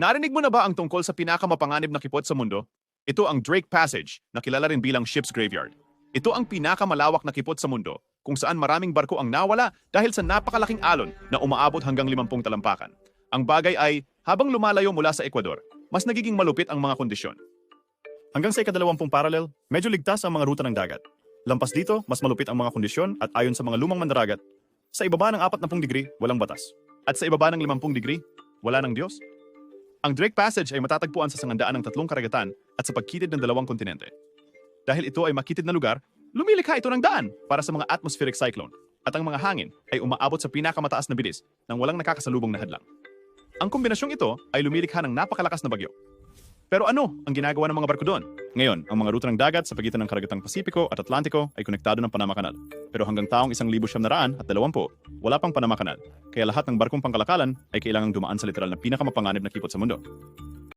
Narinig mo na ba ang tungkol sa pinakamapanganib na kipot sa mundo? Ito ang Drake Passage, na kilala rin bilang Ship's Graveyard. Ito ang pinakamalawak na kipot sa mundo, kung saan maraming barko ang nawala dahil sa napakalaking alon na umaabot hanggang 50 talampakan. Ang bagay ay, habang lumalayo mula sa Ecuador, mas nagiging malupit ang mga kondisyon. Hanggang sa ikadalawampung parallel, medyo ligtas ang mga ruta ng dagat. Lampas dito, mas malupit ang mga kondisyon at ayon sa mga lumang mandaragat, sa ibaba ng 40 degree, walang batas. At sa ibaba ng 50 degree, wala ng Diyos. Ang Drake Passage ay matatagpuan sa sangandaan ng tatlong karagatan at sa pagkitid ng dalawang kontinente. Dahil ito ay makitid na lugar, lumilikha ito ng daan para sa mga atmospheric cyclone at ang mga hangin ay umaabot sa pinakamataas na bilis nang walang nakakasalubong na hadlang. Ang kombinasyong ito ay lumilikha ng napakalakas na bagyo. Pero ano ang ginagawa ng mga barko doon? Ngayon, ang mga ruta ng dagat sa pagitan ng karagatang Pasipiko at Atlantiko ay konektado ng Panama Canal. Pero hanggang taong 1920 wala pang Panama Canal. Kaya lahat ng barkong pangkalakalan ay kailangang dumaan sa literal na pinakamapanganib na kipot sa mundo.